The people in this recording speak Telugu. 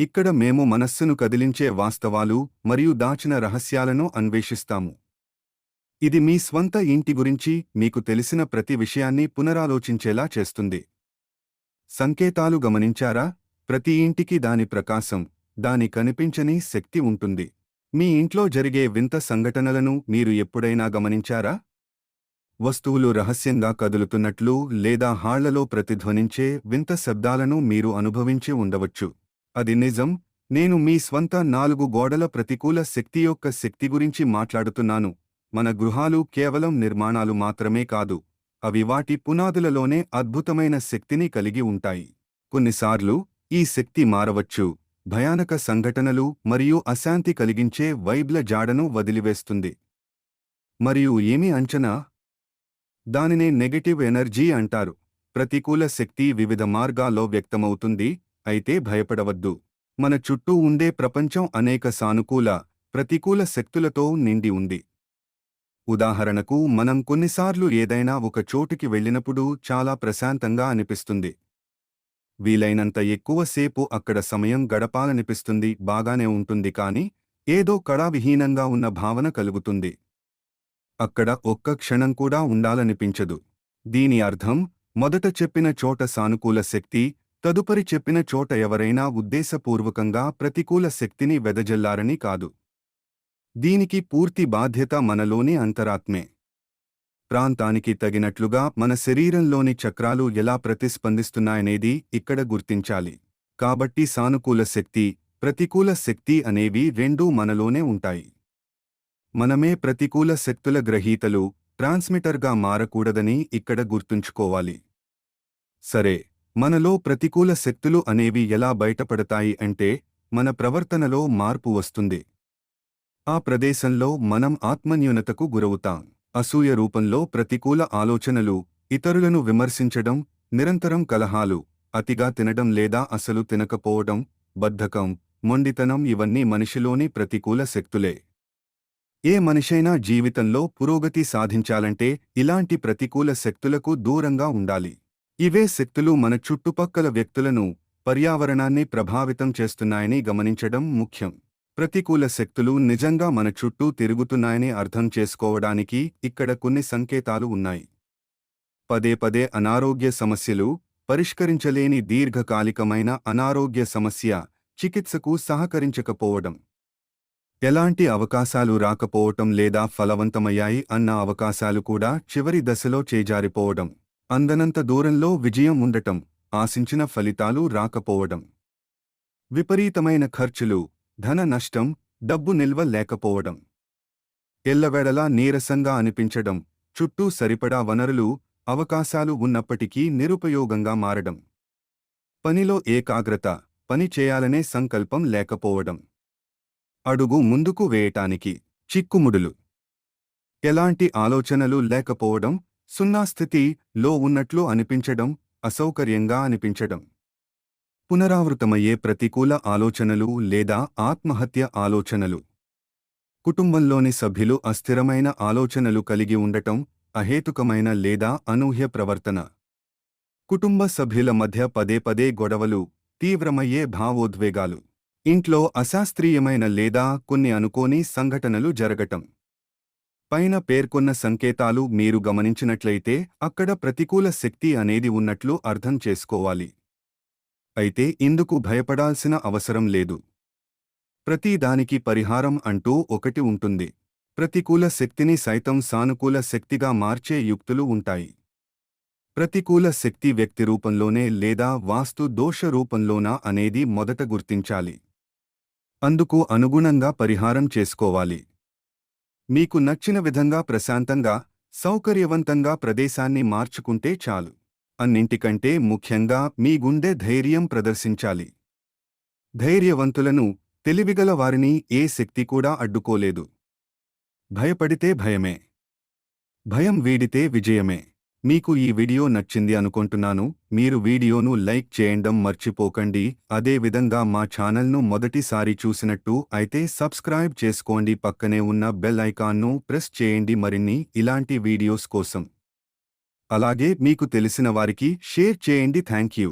ఇక్కడ మేము మనస్సును కదిలించే వాస్తవాలు మరియు దాచిన రహస్యాలను అన్వేషిస్తాము. ఇది మీ స్వంత ఇంటి గురించి మీకు తెలిసిన ప్రతి విషయాన్ని పునరాలోచించేలా చేస్తుంది. సంకేతాలు గమనించారా? ప్రతి ఇంటికి దాని ప్రకాశం దాని కనిపించని శక్తి ఉంటుంది. మీ ఇంట్లో జరిగే వింత సంఘటనలను మీరు ఎప్పుడైనా గమనించారా? వస్తువులు రహస్యంగా కదులుతున్నట్లు లేదా హాళ్ళలో ప్రతిధ్వనించే వింత శబ్దాలను మీరు అనుభవించి ఉండవచ్చు. అది నిజం నేను మీ స్వంత నాలుగు గోడల ప్రతికూల శక్తి యొక్క శక్తి గురించి మాట్లాడుతున్నాను. మన గృహాలు కేవలం నిర్మాణాలు మాత్రమే కాదు అవి వాటి పునాదులలోనే అద్భుతమైన శక్తిని కలిగి ఉంటాయి. కొన్నిసార్లు ఈ శక్తి మారవచ్చు భయానక సంఘటనలు మరియు అశాంతి కలిగించే వైబ్ల జాడను వదిలివేస్తుంది. మరియు ఏమి అంచనా? దానినే నెగటివ్ ఎనర్జీ అంటారు. ప్రతికూల శక్తి వివిధ మార్గాల్లో వ్యక్తమవుతుంది అయితే భయపడవద్దు. మన చుట్టూ ఉండే ప్రపంచం అనేక సానుకూల ప్రతికూల శక్తులతో నిండి ఉంది. ఉదాహరణకు మనం కొన్నిసార్లు ఏదైనా ఒక చోటుకి వెళ్ళినప్పుడు చాలా ప్రశాంతంగా అనిపిస్తుంది. వీలైనంత ఎక్కువసేపు అక్కడ సమయం గడపాలనిపిస్తుంది బాగానే ఉంటుంది కాని ఏదో కళావిహీనంగా ఉన్న భావన కలుగుతుంది. అక్కడ ఒక్క క్షణం కూడా ఉండాలనిపించదు. దీని అర్థం మొదట చెప్పిన చోట సానుకూల శక్తి తదుపరి చెప్పిన చోట ఎవరైనా ఉద్దేశపూర్వకంగా ప్రతికూల శక్తిని వెదజల్లారని కాదు. దీనికి పూర్తి బాధ్యత మనలోని అంతరాత్మే. ప్రాంతానికి తగినట్లుగా మన శరీరంలోని చక్రాలు ఎలా ప్రతిస్పందిస్తున్నాయనేది ఇక్కడ గుర్తించాలి. కాబట్టి సానుకూల శక్తి ప్రతికూల శక్తి అనేవి రెండూ మనలోనే ఉంటాయి. మనమే ప్రతికూల శక్తుల గ్రహీతలు ట్రాన్స్మిటర్గా మారకూడదని ఇక్కడ గుర్తుంచుకోవాలి. సరే మనలో ప్రతికూల శక్తులు అనేవి ఎలా బయటపడతాయి అంటే మన ప్రవర్తనలో మార్పు వస్తుంది. ఆ ప్రదేశంలో మనం ఆత్మన్యూనతకు గురవుతాం. అసూయ రూపంలో ప్రతికూల ఆలోచనలు ఇతరులను విమర్శించడం నిరంతరం కలహాలు అతిగా తినడం లేదా అసలు తినకపోవడం బద్ధకం మొండితనం ఇవన్నీ మనిషిలోని ప్రతికూల శక్తులే. ఏ మనిషైనా జీవితంలో పురోగతి సాధించాలంటే ఇలాంటి ప్రతికూల శక్తులకు దూరంగా ఉండాలి. ఇవే శక్తులు మన చుట్టుపక్కల వ్యక్తులను పర్యావరణాన్ని ప్రభావితం చేస్తున్నాయని గమనించడం ముఖ్యం. ప్రతికూల శక్తులు నిజంగా మన చుట్టూ తిరుగుతున్నాయని అర్థం చేసుకోవడానికి ఇక్కడ కొన్ని సంకేతాలు ఉన్నాయి. పదే పదే అనారోగ్య సమస్యలు పరిష్కరించలేని దీర్ఘకాలికమైన అనారోగ్య సమస్య చికిత్సకు సహకరించకపోవడం. ఎలాంటి అవకాశాలు రాకపోవటం లేదా ఫలవంతమయ్యాయి అన్న అవకాశాలు కూడా చివరి దశలో చేజారిపోవడం. అందనంత దూరంలో విజయం ఉండటం ఆశించిన ఫలితాలు రాకపోవడం. విపరీతమైన ఖర్చులు ధన నష్టం డబ్బు నిల్వ లేకపోవడం. ఎల్లవేళలా నీరసంగా అనిపించడం చుట్టూ సరిపడా వనరులు అవకాశాలు ఉన్నప్పటికీ నిరుపయోగంగా మారడం. పనిలో ఏకాగ్రత పని చేయాలనే సంకల్పం లేకపోవడం. అడుగు ముందుకు వేయటానికి చిక్కుముడులు. ఎలాంటి ఆలోచనలు లేకపోవడం సున్నాస్థితి లో ఉన్నట్లు అనిపించడం అసౌకర్యంగా అనిపించడం. పునరావృతమయ్యే ప్రతికూల ఆలోచనలు లేదా ఆత్మహత్య ఆలోచనలు. కుటుంబంలోని సభ్యులు అస్థిరమైన ఆలోచనలు కలిగి ఉండటం అహేతుకమైన లేదా అనూహ్య ప్రవర్తన. కుటుంబ సభ్యుల మధ్య పదే పదే గొడవలు తీవ్రమయ్యే భావోద్వేగాలు. ఇంట్లో అశాస్త్రీయమైన లేదా కొన్ని అనుకోని సంఘటనలు జరగటం. పైన పేర్కొన్న సంకేతాలు మీరు గమనించినట్లయితే అక్కడ ప్రతికూల శక్తి అనేది ఉన్నట్లు అర్థం చేసుకోవాలి. అయితే ఇందుకు భయపడాల్సిన అవసరం లేదు. ప్రతిదానికి పరిహారం అంటూ ఒకటి ఉంటుంది. ప్రతికూల శక్తిని సైతం సానుకూల శక్తిగా మార్చే యుక్తులు ఉంటాయి. ప్రతికూల శక్తి వ్యక్తి రూపంలోనే లేదా వాస్తు దోష రూపంలోనా అనేది మొదట గుర్తించాలి. అందుకు అనుగుణంగా పరిహారం చేసుకోవాలి. మీకు నచ్చిన విధంగా ప్రశాంతంగా సౌకర్యవంతంగా ప్రదేశాన్ని మార్చుకుంటే చాలు. అన్నింటికంటే ముఖ్యంగా మీ గుండె ధైర్యం ప్రదర్శించాలి. ధైర్యవంతులను తెలివిగల వారిని ఏ శక్తి కూడా అడ్డుకోలేదు. భయపడితే భయమే. భయం వీడితే విజయమే. మీకు ఈ వీడియో నచ్చింది అనుకుంటున్నాను మీరు వీడియోను లైక్ చేయండం మర్చిపోకండి. అదే విధంగా మా ఛానల్ను మొదటిసారి చూసినట్టు అయితే సబ్స్క్రైబ్ చేసుకోండి. పక్కనే ఉన్న బెల్ ఐకాన్ను ప్రెస్ చేయండి మరిన్ని ఇలాంటి వీడియోస్ కోసం. అలాగే మీకు తెలిసిన వారికి షేర్ చేయండి. Thank you